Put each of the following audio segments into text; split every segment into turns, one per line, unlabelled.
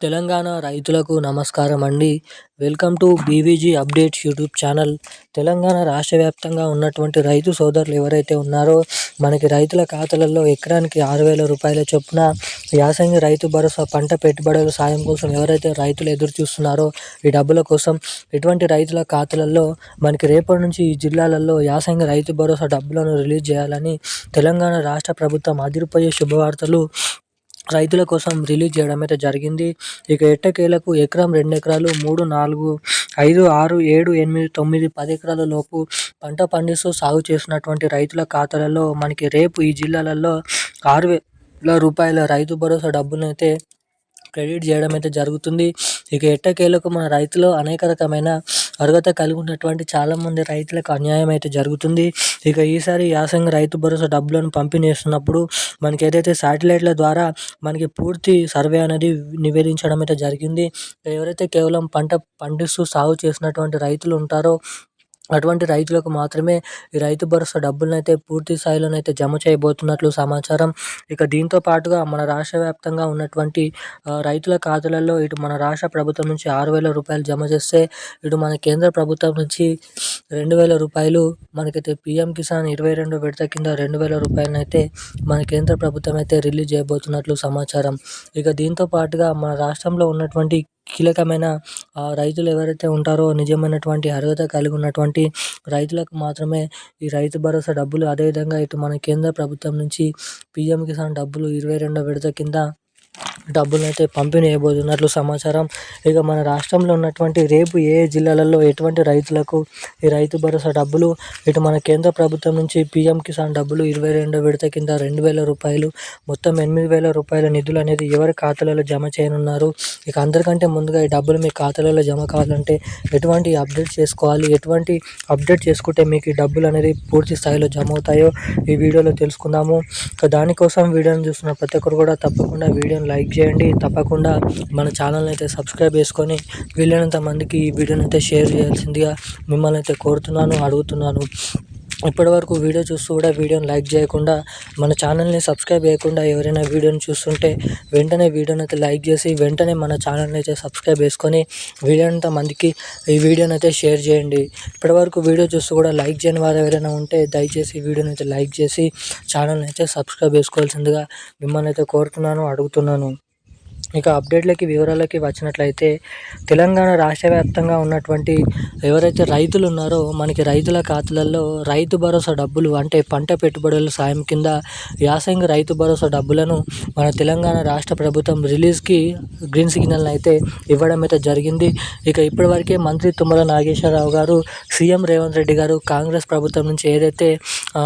తెలంగాణ రైతులకు నమస్కారం అండి. Welcome to BVG updates YouTube channel. Telangana రాష్ట్ర వ్యాప్తంగా ఉన్నటువంటి రైతు సోదరులు ఎవరైతే ఉన్నారో మనకి రైతుల ఖాతాలలో ఎకరానికి ఆరు వేల రూపాయల చొప్పున యాసంగి రైతు భరోసా పంట పెట్టుబడుల సాయం కోసం ఎవరైతే రైతులు ఎదురు చూస్తున్నారో ఈ డబ్బుల కోసం ఇటువంటి రైతుల ఖాతాలలో మనకి రేపటి నుంచి ఈ జిల్లాలలో యాసంగి రైతు భరోసా డబ్బులను రిలీజ్ చేయాలని తెలంగాణ రాష్ట్ర ప్రభుత్వం అదిరిపోయే శుభవార్తలు రైతుల కోసం రిలీజ్ చేయడం అయితే జరిగింది. ఇక ఎట్టకేలకు ఎకరం రెండు ఎకరాలు మూడు నాలుగు ఐదు ఆరు ఏడు ఎనిమిది తొమ్మిది పది ఎకరాల లోపు పంట పండిస్తూ సాగు చేసినటువంటి రైతుల ఖాతాలలో మనకి రేపు ఈ జిల్లాలలో ఆరు వేల రూపాయల రైతు భరోసా డబ్బునైతే క్రెడిట్ చేయడం అయితే జరుగుతుంది. ఇక ఎట్టకేలకు మన రైతులు అనేక రకమైన అర్హత కలిగి ఉన్నటువంటి చాలామంది రైతులకు అన్యాయం అయితే జరుగుతుంది. ఇక ఈసారి యాసంగి రైతు భరోసా డబ్బులను పంపిణీ చేస్తున్నప్పుడు మనకి ఏదైతే శాటిలైట్ల ద్వారా మనకి పూర్తి సర్వే అనేది నివేదించడం అయితే జరిగింది. ఎవరైతే కేవలం పంట పండిస్తూ సాగు చేసినటువంటి రైతులు ఉంటారో అటువంటి రైతులకు మాత్రమే ఈ రైతు భరోసా డబ్బులనైతే పూర్తి స్థాయిలోనైతే జమ చేయబోతున్నట్లు సమాచారం. ఇక దీంతో పాటుగా మన రాష్ట్ర వ్యాప్తంగా ఉన్నటువంటి రైతుల ఖాతాలలో ఇటు మన రాష్ట్ర ప్రభుత్వం నుంచి ఆరు వేల రూపాయలు జమ చేస్తే ఇటు మన కేంద్ర ప్రభుత్వం నుంచి రెండు వేల రూపాయలు మనకైతే పిఎం కిసాన్ ఇరవై రెండు విడత కింద రెండు వేల రూపాయలనైతే మన కేంద్ర ప్రభుత్వం అయితే రిలీజ్ చేయబోతున్నట్లు సమాచారం. ఇక దీంతో పాటుగా మన రాష్ట్రంలో ఉన్నటువంటి కీలకమైన ఆ రైతులు ఎవరైతే ఉంటారో నిజమైనటువంటి అర్హత కలిగి ఉన్నటువంటి రైతులకు మాత్రమే ఈ రైతు భరోసా డబ్బులు. అదేవిధంగా ఇటు మన కేంద్ర ప్రభుత్వం నుంచి పీఎం కిసాన్ డబ్బులు ఇరవై రెండో విడత కింద డబ్బులైతే పంపిణీ చేయబోతున్నట్లు సమాచారం. ఇక మన రాష్ట్రంలో ఉన్నటువంటి రేపు ఏ జిల్లాలలో ఎటువంటి రైతులకు ఈ రైతు భరోసా డబ్బులు? ఇటు మన కేంద్ర ప్రభుత్వం నుంచి పీఎం కిసాన్ డబ్బులు ఇరవై రెండో విడత కింద రెండు వేల రూపాయలు మొత్తం ఎనిమిది వేల రూపాయల నిధులు అనేది ఎవరి ఖాతాలలో జమ చేయనున్నారు? ఇక అందరికంటే ముందుగా ఈ డబ్బులు మీ ఖాతాలలో జమ కావాలంటే ఎటువంటి అప్డేట్ చేసుకోవాలి? ఎటువంటి అప్డేట్ చేసుకుంటే మీకు ఈ డబ్బులు అనేది పూర్తి స్థాయిలో జమ అవుతాయో ఈ వీడియోలో తెలుసుకుందాము. ఇక దానికోసం వీడియోని చూస్తున్న ప్రతి ఒక్కరు కూడా తప్పకుండా వీడియో వీడియోని లైక్ చేయండి. తప్పకుండా మన ఛానల్ని అయితే సబ్స్క్రైబ్ చేసుకొని వీలైనంత మందికి ఈ వీడియోని అయితే షేర్ చేయాల్సిందిగా మిమ్మల్ని అయితే కోరుతున్నాను అడుగుతున్నాను. ఇప్పటివరకు వీడియో చూస్తూ కూడా వీడియోని లైక్ చేయకుండా మన ఛానల్ని సబ్స్క్రైబ్ చేయకుండా ఎవరైనా వీడియోని చూస్తుంటే వెంటనే వీడియోని అయితే లైక్ చేసి వెంటనే మన ఛానల్ని అయితే సబ్స్క్రైబ్ చేసుకొని వీలైనంత మందికి ఈ వీడియోని అయితే షేర్ చేయండి. ఇప్పటివరకు వీడియో చూస్తూ కూడా లైక్ చేయని వారు ఎవరైనా ఉంటే దయచేసి వీడియోని అయితే లైక్ చేసి ఛానల్ని అయితే సబ్స్క్రైబ్ చేసుకోవాల్సిందిగా మిమ్మల్ని అయితే కోరుతున్నాను అడుగుతున్నాను. ఇక అప్డేట్లకి వివరాలకి వచ్చినట్లయితే తెలంగాణ రాష్ట్ర వ్యాప్తంగా ఉన్నటువంటి ఎవరైతే రైతులు ఉన్నారో మనకి రైతుల ఖాతాలలో రైతు భరోసా డబ్బులు అంటే పంట పెట్టుబడుల సాయం కింద యాసంగి రైతు భరోసా డబ్బులను మన తెలంగాణ రాష్ట్ర ప్రభుత్వం రిలీజ్కి గ్రీన్ సిగ్నల్ అయితే ఇవ్వడం అయితే జరిగింది. ఇక ఇప్పటివరకే మంత్రి తుమ్మల నాగేశ్వరరావు గారు సీఎం రేవంత్ రెడ్డి గారు కాంగ్రెస్ ప్రభుత్వం నుంచి ఏదైతే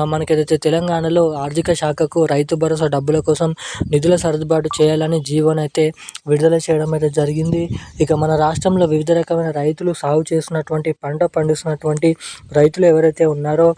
మనకేదైతే తెలంగాణలో ఆర్థిక శాఖకు రైతు భరోసా డబ్బుల కోసం నిధుల సర్దుబాటు చేయాలని జీవోనైతే విడుదల చేయడం అయితే జరిగింది. ఇక మన రాష్ట్రంలో వివిధ రకమైన రైతులు సాగు చేస్తున్నటువంటి పంట పండిస్తున్నటువంటి రైతులు ఎవరైతే ఉన్నారో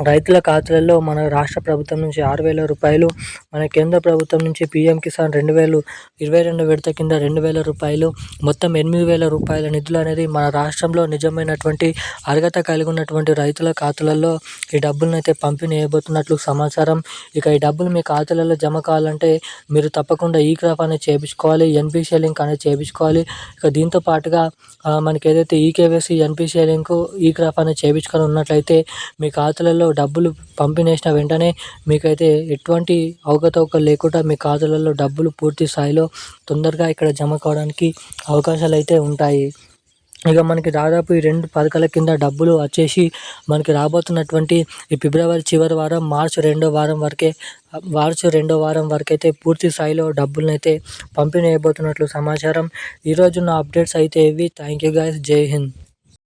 రైతుల ఖాతాలలో మన రాష్ట్ర ప్రభుత్వం నుంచి ఆరు వేల రూపాయలు మన కేంద్ర ప్రభుత్వం నుంచి పీఎం కిసాన్ రెండు వేలు ఇరవై రెండు విడత కింద రెండు వేల రూపాయలు మొత్తం ఎనిమిది వేల రూపాయల నిధులు అనేది మన రాష్ట్రంలో నిజమైనటువంటి అర్హత కలిగి ఉన్నటువంటి రైతుల ఖాతాలలో ఈ డబ్బులను అయితే పంపిణీ చేయబోతున్నట్లు సమాచారం. ఇక ఈ డబ్బులు మీ ఖాతాలలో జమ కావాలంటే మీరు తప్పకుండా ఈ క్రాప్ అనేది చేయించుకోవాలి ఎన్పిసిఐ లింక్ అనేది చేయించుకోవాలి. ఇక దీంతో పాటుగా మనకి ఏదైతే eKYC NPCI link e crop అనేది చేయించుకొని ఉన్నట్లయితే మీ ఖాతాలలో ఖాతాలో డబ్బులు పంపిణేసిన వెంటనే మీకైతే ఎటువంటి అవకతవకలు లేకుండా మీ ఖాతాలలో డబ్బులు పూర్తి స్థాయిలో తొందరగా ఇక్కడ జమ కావడానికి అవకాశాలు అయితే ఉంటాయి. ఇక మనకి దాదాపు ఈ రెండు పథకాల కింద డబ్బులు వచ్చేసి మనకి రాబోతున్నటువంటి ఈ ఫిబ్రవరి చివరి వారం మార్చి రెండో వారం వరకే మార్చి రెండో వారం వరకు అయితే పూర్తి స్థాయిలో డబ్బులను అయితే పంపిణీ అయిపోతున్నట్లు సమాచారం. ఈరోజు నా అప్డేట్స్ అయితే ఇవి. Thank you guys. Jai Hind.